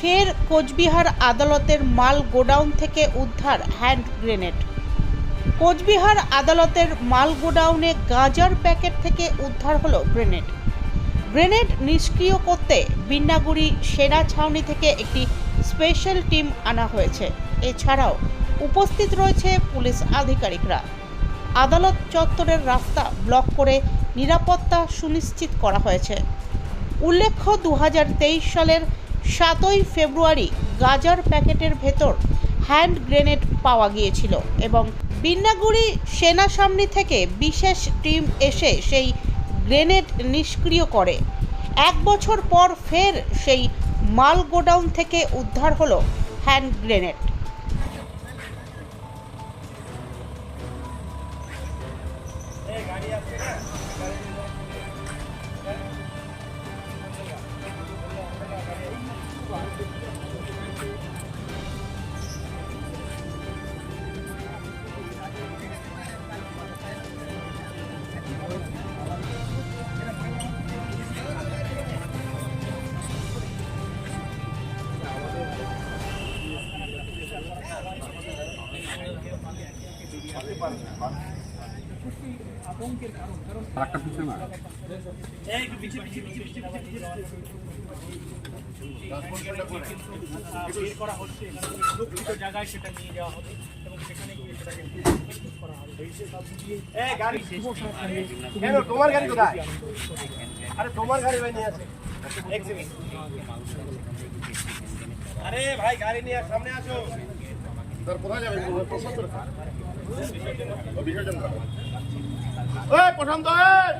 ফের কোচবিহার আদালতের মাল গোডাউন থেকে উদ্ধার হ্যান্ড গ্রেনেড। কোচবিহার আদালতের মাল গোডাউনে গাঁজার প্যাকেট থেকে উদ্ধার হলো গ্রেনেড। গ্রেনেড নিষ্ক্রিয় করতে বিন্নাগুড়ি সেনা ছাউনি থেকে একটি স্পেশাল টিম আনা হয়েছে। এছাড়াও উপস্থিত রয়েছে পুলিশ আধিকারিকরা। আদালত চত্বরের রাস্তা ব্লক করে নিরাপত্তা সুনিশ্চিত করা হয়েছে। উল্লেখ্য দু হাজার তেইশ সালের সাতই ফেব্রুয়ারি গাজার প্যাকেটের ভেতর হ্যান্ড গ্রেনেড পাওয়া গিয়েছিল এবং বিন্নাগুড়ি সেনা সামনে থেকে বিশেষ টিম এসে সেই গ্রেনেড নিষ্ক্রিয় করে। এক বছর পর ফের সেই মাল গোডাউন থেকে উদ্ধার হলো হ্যান্ড গ্রেনেড। সেটা নিয়ে যাওয়া হবে তোমার গাড়ি কোথায় আরে তোমার গাড়ি ভাই নিয়ে আছে আরে ভাই, গাড়ি নিয়ে সামনে আসো। স্যার কোথায় যাবেন প্রশান্ত বিসর্জন ওই প্রশান্ত ওই!